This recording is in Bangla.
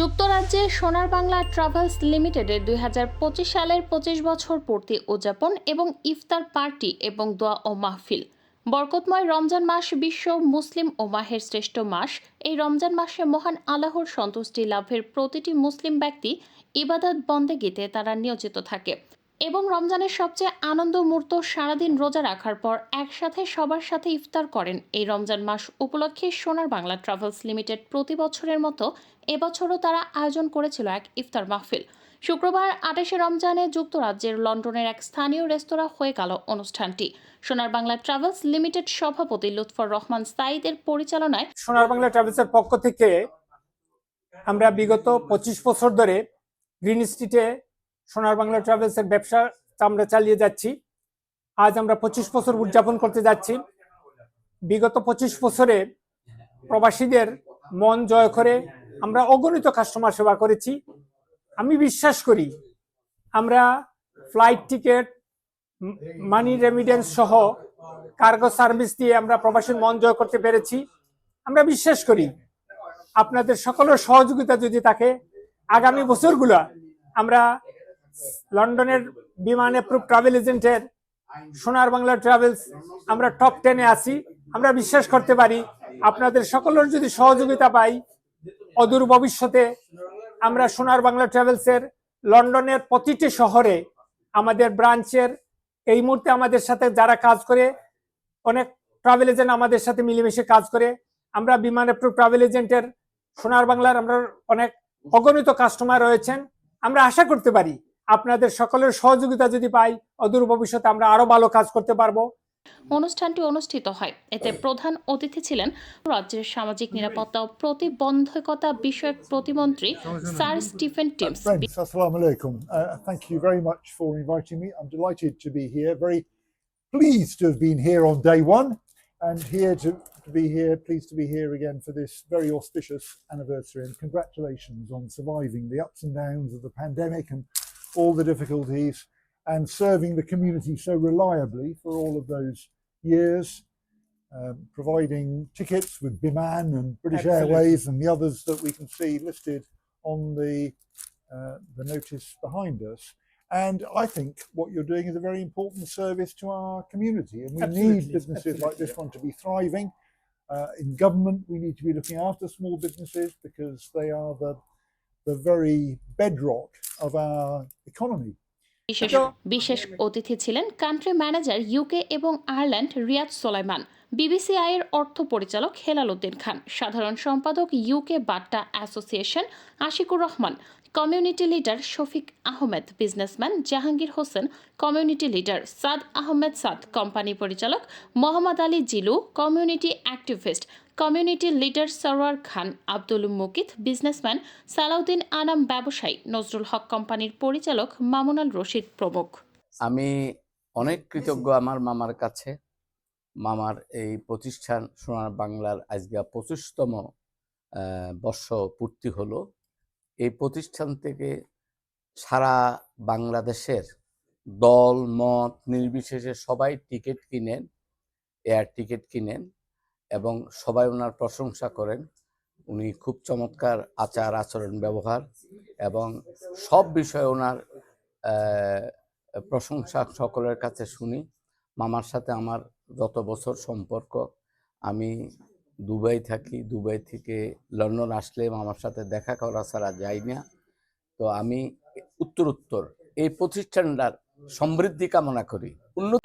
যুক্তরাজ্যে সোনার বাংলা ট্রাভেলস লিমিটেডের দুই হাজার পঁচিশ সালের পঁচিশ বছর পূর্তি উদযাপন এবং ইফতার পার্টি এবং দোয়া ও মাহফিল। বরকতময় রমজান মাস বিশ্ব মুসলিম ও মাহের শ্রেষ্ঠ মাস। এই রমজান মাসে মহান আল্লাহর সন্তুষ্টি লাভের প্রতিটি মুসলিম ব্যক্তি ইবাদত বন্দেগীতে তারা নিয়োজিত থাকে। এবং রমজানের সবচেয়ে আনন্দ মুহূর্ত সারাদিন রোজা রাখার পর একসাথে সবার সাথে ইফতার করেন। এই রমজান মাস উপলক্ষে সোনার বাংলা ট্রাভেলস লিমিটেড প্রতি বছরের মতো এবছরও তারা আয়োজন করেছিল এক ইফতার মাহফিল। শুক্রবার আঠাশে রমজানে যুক্তরাজ্যের লন্ডনের এক স্থানীয় রেস্তোরাঁ হয়ে গেল অনুষ্ঠানটি। সোনার বাংলা ট্রাভেলস লিমিটেড সভাপতি লুৎফর রহমান সাইদের পরিচালনায় সোনার বাংলা ট্রাভেলসের পক্ষ থেকে আমরা বিগত পঁচিশ বছর ধরে গ্রিন স্ট্রিটে সোনার বাংলা ট্রাভেলসের ব্যবসা আমরা চালিয়ে যাচ্ছি। আজ আমরা পঁচিশ বছর উদযাপন করতে যাচ্ছি। বিগত পঁচিশ বছরে প্রবাসীদের মন জয় করে আমরা অগণিত কাস্টমার সেবা করেছি। আমি বিশ্বাস করি আমরা ফ্লাইট টিকিট মানি রেমিডেন্স সহ কার্গো সার্ভিস দিয়ে আমরা প্রবাসীর মন জয় করতে পেরেছি। আমরা বিশ্বাস করি আপনাদের সকলের সহযোগিতা যদি থাকে, আগামী বছরগুলো আমরা লন্ডনের বিমান অ্যাপ্রুভ ট্রাভেল এজেন্টের সোনার বাংলা ট্রাভেলস আমরা টপ টেনে আছি। আমরা বিশ্বাস করতে পারি, আপনাদের সকলের যদি সহযোগিতা পাই, অদূর ভবিষ্যতে আমরা সোনার বাংলা ট্রাভেলসের লন্ডনের প্রতিটি শহরে আমাদের ব্রাঞ্চের এই মুহূর্তে আমাদের সাথে যারা কাজ করে, অনেক ট্রাভেল এজেন্ট আমাদের সাথে মিলেমিশে কাজ করে, আমরা বিমান অ্যাপ্রুভ ট্রাভেল এজেন্টের সোনার বাংলার আমরা অনেক অগণিত কাস্টমার রয়েছেন। আমরা আশা করতে পারি আপনাদের সকলের সহযোগিতা যদি পাই অদূর ভবিষ্যতে আমরা আরও ভালো কাজ করতে পারব অনুষ্ঠানটি অনুষ্ঠিত হয় এতে প্রধান অতিথি ছিলেন রাজ্যের সামাজিক নিরাপত্তা ও প্রতিবন্ধকতা বিষয়ক প্রতিমন্ত্রী sir Stephen Timms Friends, Assalamu alaikum. Uh, thank you very much for inviting me. I'm delighted to be here, very pleased to have been here on day and here to, to be here, pleased to be here again for this very auspicious anniversary. And congratulations on surviving the ups and downs of the pandemic and all the difficulties and serving the community so reliably for all of those years. Um, providing tickets with Biman and British Absolutely. Airways and the others that we can see listed on the uh, the notice behind us. And I think what you're doing is a very important service to our community, and we Absolutely, need businesses like this one to be thriving. Uh, in government, we need to be looking after small businesses because they are the the very bedrock of our economy. বিশেষ বিশেষ অতিথি ছিলেন কান্ট্রি ম্যানেজার ইউকে এবং আয়ারল্যান্ড রিয়াদ সোলাইমান বিবিসিআই এর অর্থ পরিচালক হেলাল উদ্দিন খান সাধারণ সম্পাদক UK Batta association Ashikur Rahman community leader Shafiq Ahmed businessman Jahangir Hossain community leader Saad Ahmed Saad company পরিচালক Mohammad Ali Jillu community activist community leader Sarwar Khan, Abdul Mukit, businessman Salauddin Anam ব্যবসায়ী, নজরুল হক কোম্পানির পরিচালক মামুনাল রশিদ প্রমুখ। আমি অনেক কৃতজ্ঞ আমার মামার কাছে। মামার এই প্রতিষ্ঠান সোনার বাংলার আজকে পঁচিশতম বর্ষ পূর্তি হলো। এই প্রতিষ্ঠান থেকে সারা বাংলাদেশের দল, মত, নির্বিশেষে সবাই টিকিট কিনেন, এয়ার টিকিট কিনেন। এবং সবাই ওনার প্রশংসা করেন। উনি খুব চমৎকার আচার আচরণ ব্যবহার এবং সব বিষয়ে ওনার প্রশংসা সকলের কাছে শুনি। মামার সাথে আমার যত বছর সম্পর্ক, আমি দুবাই থাকি, দুবাই থেকে লন্ডন আসলে মামার সাথে দেখা করা ছাড়া যাই না। তো আমি উত্তর উত্তর এই প্রতিষ্ঠানটার সমৃদ্ধি কামনা করি। উন্নতি